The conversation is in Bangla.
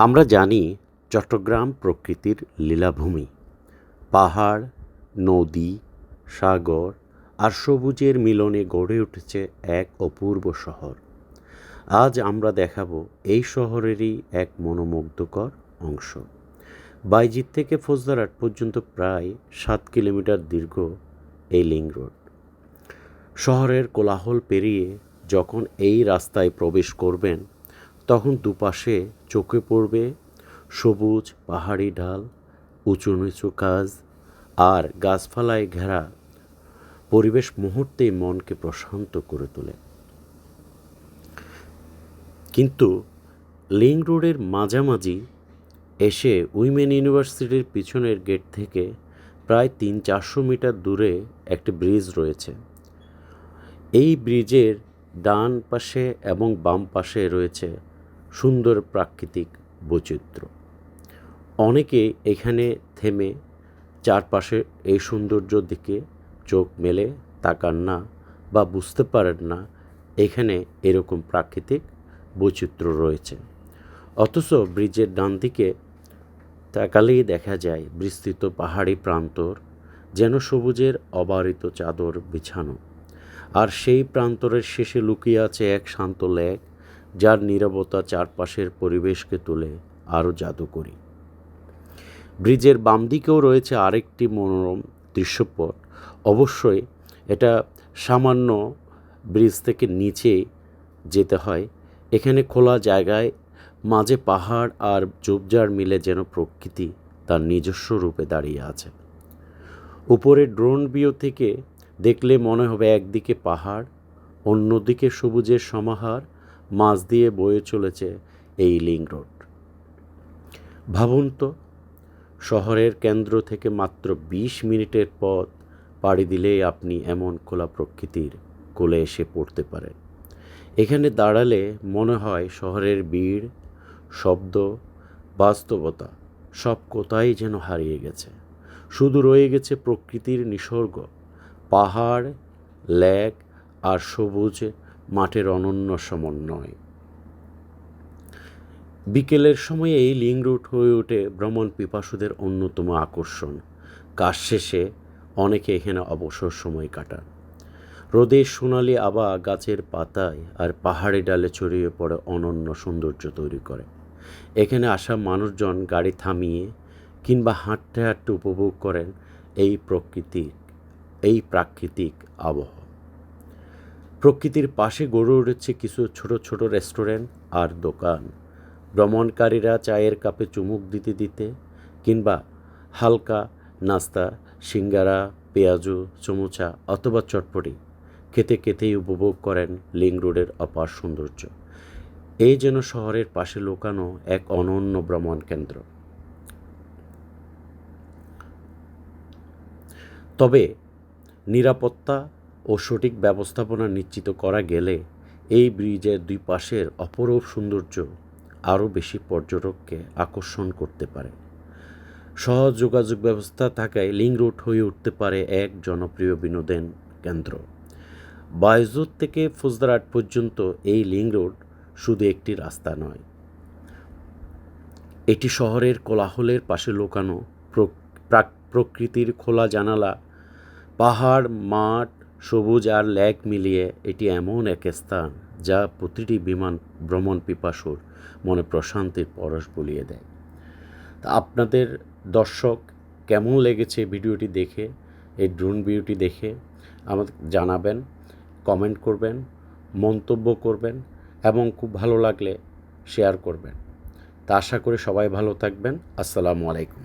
আমরা জানি চট্টগ্রাম প্রকৃতির লীলাভূমি। পাহাড়, নদী, সাগর আর সবুজের মিলনে গড়ে উঠেছে এক অপূর্ব শহর। আজ আমরা দেখাবো এই শহরেরই এক মনোমুগ্ধকর অংশ। বাইজিৎ থেকে ফৌজদারহাট পর্যন্ত প্রায় সাত কিলোমিটার দীর্ঘ এই লিং রোড। শহরের কোলাহল পেরিয়ে যখন এই রাস্তায় প্রবেশ করবেন তখন দুপাশে চোখে পড়বে সবুজ পাহাড়ি ঢাল, উঁচু নিচু কাজ আর গাছপালায় ঘেরা পরিবেশ মুহূর্তেই মনকে প্রশান্ত করে তোলে। কিন্তু লিং রোডের মাঝামাঝি এসে উইমেন ইউনিভার্সিটির পিছনের গেট থেকে প্রায় তিন চারশো মিটার দূরে একটি ব্রিজ রয়েছে। এই ব্রিজের ডান পাশে এবং বাম পাশে রয়েছে সুন্দর প্রাকৃতিক বৈচিত্র্য। অনেকে এখানে থেমে চারপাশে এই সৌন্দর্য দিকে চোখ মেলে, তাকান না বা বুঝতে পারেন না এখানে এরকম প্রাকৃতিক বৈচিত্র্য রয়েছে। অথচ ব্রিজের ডান দিকে তাকালেই দেখা যায় বিস্তৃত পাহাড়ি প্রান্তর যেন সবুজের অবারিত চাদর বিছানো। আর সেই প্রান্তরের শেষে লুকিয়ে আছে এক শান্ত লেক যার নীরবতা চারপাশের পরিবেশকে তুলে আরও জাদুকরী। ব্রিজের বাম দিকেও রয়েছে আরেকটি মনোরম দৃশ্যপট। অবশ্যই এটা সামান্য ব্রিজ থেকে নিচে যেতে হয়। এখানে খোলা জায়গায় মাঝে পাহাড় আর ঝোপঝাড় মিলে যেন প্রকৃতি তার নিজস্ব রূপে দাঁড়িয়ে আছে। উপরে ড্রোন ভিউ থেকে দেখলে মনে হবে একদিকে পাহাড়, অন্যদিকে সবুজের সমাহার মাছ দিয়ে বয়ে চলেছে এই লিং রোড। ভাবুন তো, শহরের কেন্দ্র থেকে মাত্র বিশ মিনিটের পথ পাড়ি দিলেই আপনি এমন খোলা প্রকৃতির কোলে এসে পড়তে পারেন। এখানে দাঁড়ালে মনে হয় শহরের ভিড়, শব্দ, বাস্তবতা সব কোথায় যেন হারিয়ে গেছে। শুধু রয়ে গেছে প্রকৃতির নিসর্গ, পাহাড়, লেক আর সবুজ মাঠের অনন্য সমন্বয়। বিকেলের সময়ে এই লিং রুট হয়ে ওঠে ভ্রমণ পিপাসুদের অন্যতম আকর্ষণ। কাজ শেষে অনেকে এখানে অবসর সময় কাটান। রোদের সোনালি আবা গাছের পাতায় আর পাহাড়ি ডালে ছড়িয়ে পড়ে অনন্য সৌন্দর্য তৈরি করে। এখানে আসা মানুষজন গাড়ি থামিয়ে কিংবা হাঁটতে হাঁটতে উপভোগ করেন এই প্রকৃতিক, এই প্রাকৃতিক আবহাওয়া। প্রকৃতির পাশে গড়ে উঠেছে কিছু ছোট ছোট রেস্টুরেন্ট আর দোকান। ভ্রমণকারীরা চায়ের কাপে চুমুক দিতে দিতে কিংবা হালকা নাস্তা, সিঙ্গারা, পেঁয়াজু চমুচা অথবা চটপটি খেতে খেতেই উপভোগ করেন লিং রোডের অপার সৌন্দর্য। এই যেন শহরের পাশে লোকানো এক অনন্য ভ্রমণ কেন্দ্র তবে নিরাপত্তা ও সঠিক ব্যবস্থাপনা নিশ্চিত করা গেলে এই ব্রিজের দুই পাশের অপরূপ সৌন্দর্য আরও বেশি পর্যটককে আকর্ষণ করতে পারে। সহজ যোগাযোগ ব্যবস্থা থাকায় লিং রোড হয়ে উঠতে পারে এক জনপ্রিয় বিনোদন কেন্দ্র। বায়জুদ থেকে ফৌজদারহাট পর্যন্ত এই লিং রোড শুধু একটি রাস্তা নয়, এটি শহরের কোলাহলের পাশে লোকানো প্রকৃতির খোলা জানালা, পাহাড়, মাঠ সবুজ আর লেক মিলিয়ে এটি এমন এক স্থান যা প্রতিটি বিমান ভ্রমণ পিপাসুর মনে প্রশান্তির পরশ বলিয়ে দেয়। তা আপনাদের দর্শক কেমন লেগেছে ভিডিওটি দেখে, এই ড্রোন ভিডিওটি দেখে আমাদের জানাবেন, কমেন্ট করবেন, মন্তব্য করবেন এবং খুব ভালো লাগলে শেয়ার করবেন। তা আশা করি সবাই ভালো থাকবেন। আসসালামু আলাইকুম।